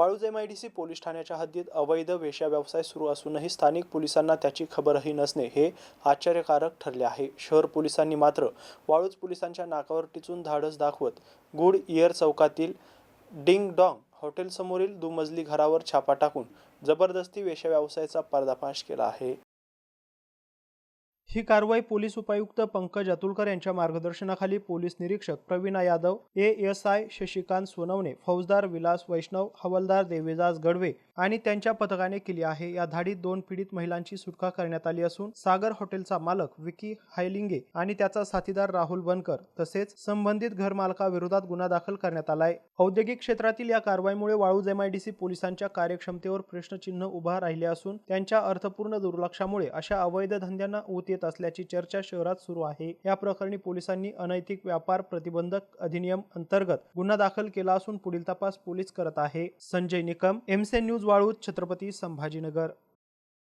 Waluj C police ठाण्याच्या हद्दीत अवैध वेश्या व्यवसाय सुरू असूनही स्थानिक पोलिसांना त्याची खबरही नसणे हे आश्चर्यकारक ठरले आहे. शहर पोलिसांनी मात्र वाळूज पोलिसांच्या नाकावर टिचून धाडस दाखवत गुड इयर चौकातील डिंग डॉंग हॉटेलसमोरील दुमजली घरावर छापा टाकून जबरदस्ती वेश्या व्यवसायाचा पर्दाफाश केला आहे. ही कारवाई पोलीस उपायुक्त पंकज अतुलकर यांच्या मार्गदर्शनाखाली पोलीस निरीक्षक Pravina Yadav A S I Shashikant Sonawane फौजदार विलास वैष्णव हवलदार देवीदास गडवे आणि त्यांच्या पथकाने केली आहे. या धाडीत दोन पीडित महिलांची सुटका करण्यात आली असून सागर हॉटेलचा मालक विकी हायलिंगे आणि त्याचा साथीदार राहुल बनकर तसेच संबंधित घरमालकाविरोधात गुन्हा दाखल करण्यात आलाय. औद्योगिक क्षेत्रातील या कारवाईमुळे वाळूज एमआयडीसी पोलिसांच्या कार्यक्षमतेवर प्रश्नचिन्ह उभा राहिले असून त्यांच्या अर्थपूर्ण दुर्लक्षामुळे अशा अवैध धंद्यांना ऊत येत असल्याची चर्चा शहरात सुरू आहे. या प्रकरणी पोलिसांनी अनैतिक व्यापार प्रतिबंधक अधिनियम अंतर्गत गुन्हा दाखल केला असून पुढील तपास पोलीस करत आहे. संजय निकम एमसे न्यूज वाळूत छत्रपती संभाजीनगर.